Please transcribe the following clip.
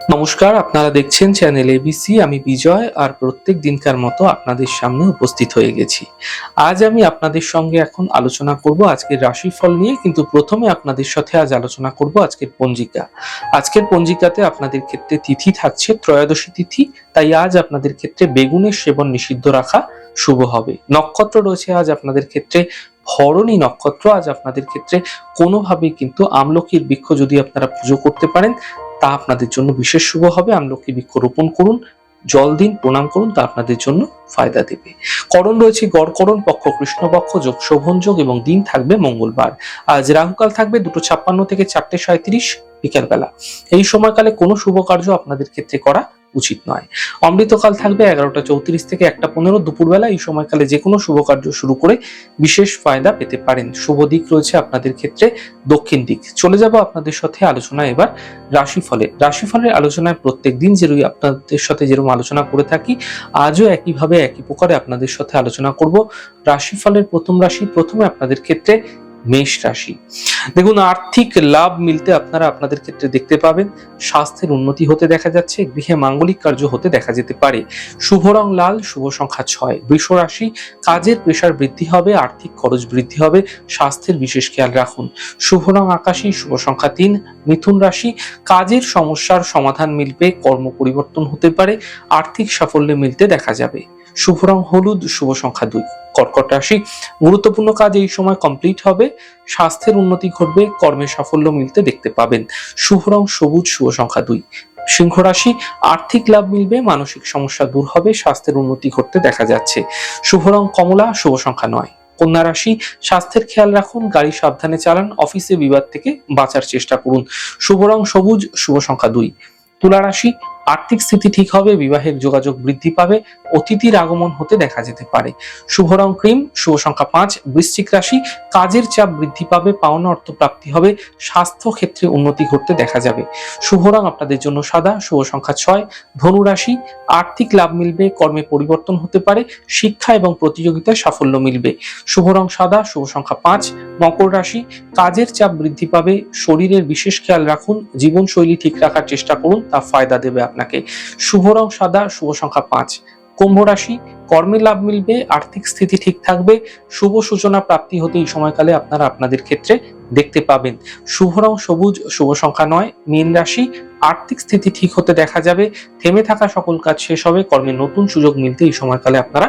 নমস্কার, আপনারা দেখছেন চ্যানেল এবিসি আমি বিজয় আর প্রত্যেক দিনকার মতো আপনাদের সামনে উপস্থিত হয়ে গেছি। আজ আমি আপনাদের সঙ্গে এখন আলোচনা করব আজকের রাশিফল নিয়ে, কিন্তু প্রথমে আপনাদের সাথে আজ আলোচনা করব আজকের পঞ্জিকা। আজকের পঞ্জিকাতে আপনাদের ক্ষেত্রে তিথি থাকছে, ত্রয়োদশী তিথি, তাই আজ আপনাদের ক্ষেত্রে বেগুনের সেবন নিষিদ্ধ রাখা শুভ হবে। নক্ষত্র রয়েছে আজ আপনাদের ক্ষেত্রে, ভরণী নক্ষত্র আজ আপনাদের ক্ষেত্রে, কোনোভাবেই কিন্তু আমলকির বৃক্ষ যদি আপনারা পুজো করতে পারেন তা আপনাদের জন্য বিশেষ শুভ হবে। আমলকি বৃক্ষ রোপণ করুন, জল দিন, প্রণাম করুন, তা আপনাদের জন্য ফায়দা দেবে। করণ রয়েছে গড়করণ পক্ষ কৃষ্ণ কৃষ্ণপক্ষ যোগ শোভন যোগ এবং দিন থাকবে মঙ্গলবার। আজ রাহুকাল থাকবে দুটো ছাপ্পান্ন থেকে চারটে সাঁত্রিশ বিকেলবেলা। এই সময়কালে কোনো শুভ কার্য আপনাদের ক্ষেত্রে করা উচিত নয়। অমৃতকাল থাকবে এগারোটা চৌত্রিশ থেকে একটা পনেরো দুপুরবেলা। এই সময়কালে যে কোনো শুভ কার্য শুরু করে বিশেষ ফায়দা পেতে পারেন। শুভ দিক রয়েছে আপনাদের ক্ষেত্রে দক্ষিণ দিক। চলে যাব আপনাদের সাথে আলোচনা এবার রাশিফলে। রাশিফলের আলোচনায় প্রত্যেক দিন যেরকম আপনাদের সাথে যেরকম আলোচনা করে থাকি, আজও একইভাবে একই প্রকারে আপনাদের সাথে আলোচনা করব। রাশিফলের প্রথম রাশি প্রথমে আপনাদের ক্ষেত্রে মেষ রাশি। দেখুন, আর্থিক লাভ মিলতে আপনারা আপনাদের ক্ষেত্রে দেখতে পাবেন, স্বাস্থ্যের উন্নতি হতে দেখা যাচ্ছে, গৃহে মাঙ্গলিক কার্য হতে দেখা যেতে পারে। শুভ রং লাল, শুভ সংখ্যা ছয়। বৃষ রাশি, কাজের প্রেশার বৃদ্ধি হবে, আর্থিক খরচ বৃদ্ধি হবে, স্বাস্থ্যের বিশেষ খেয়াল রাখুন। শুভ রং আকাশী, শুভ সংখ্যা তিন। মিথুন রাশি, কাজের সমস্যার সমাধান মিলবে, কর্ম পরিবর্তন হতে পারে, আর্থিক সাফল্য মিলতে দেখা যাবে। শুভ রং হলুদ, শুভ সংখ্যা দুই। কর্কট রাশি, গুরুত্বপূর্ণ কাজ এই সময় কমপ্লিট হবে। স্বাস্থ্যের উন্নতি ঘটবে কর্মে সাফল্য মিলতে দেখতে পাবেন। শুভ রং সবুজ, শুভ সংখ্যা দুই। সিংহ রাশি, আর্থিক লাভ মিলবে, মানসিক সমস্যা দূর হবে, স্বাস্থ্যের উন্নতি ঘটতে দেখা যাচ্ছে। শুভ রং কমলা, শুভ সংখ্যা নয়। কন্যা রাশি, স্বাস্থ্যের খেয়াল রাখুন, গাড়ি সাবধানে চালান, অফিসে বিবাদ থেকে বাঁচার চেষ্টা করুন। শুভ রং সবুজ, শুভ সংখ্যা দুই। তুলা রাশি আর্থিক স্থিতি ঠিক হবে, বিবাহের যোগাযোগ বৃদ্ধি পাবে, অতিথির আগমন হতে দেখা যেতে পারে। শুভ রং ক্রিম, শুভ সংখ্যা পাঁচ, বৃশ্চিক রাশি, কাজের চাপ বৃদ্ধি পাবে, পাওনা অর্থ প্রাপ্তি হবে, স্বাস্থ্য ক্ষেত্রে উন্নতি ঘটতে দেখা যাবে। শুভ রং আপনাদের জন্য সাদা, শুভ সংখ্যা ছয় ধনুরাশি আর্থিক লাভ মিলবে, কর্মে পরিবর্তন হতে পারে, শিক্ষা এবং প্রতিযোগিতায় সাফল্য মিলবে। শুভ রং সাদা, শুভ সংখ্যা পাঁচ মকর রাশি, কাজের চাপ বৃদ্ধি পাবে, শরীরের বিশেষ খেয়াল রাখুন, জীবনশৈলী ঠিক রাখার চেষ্টা করুন, তা ফায়দা দেবে আপনাকে। শুভ রং সাদা, শুভ সংখ্যা পাঁচ। কুম্ভ রাশি, কর্মে লাভ মিলবে, আর্থিক স্থিতি ঠিক থাকবে, শুভ সূচনা প্রাপ্তি হতে এই সময়কালে আপনারা আপনাদের ক্ষেত্রে দেখতে পাবেন। শুভ রং সবুজ, শুভ সংখ্যা নয়। মীন রাশি, আর্থিক স্থিতি ঠিক হতে দেখা যাবে, থেমে থাকা সকল কাজ শেষ হবে, কর্মে নতুন সুযোগ মিলতে এই সময়কালে আপনারা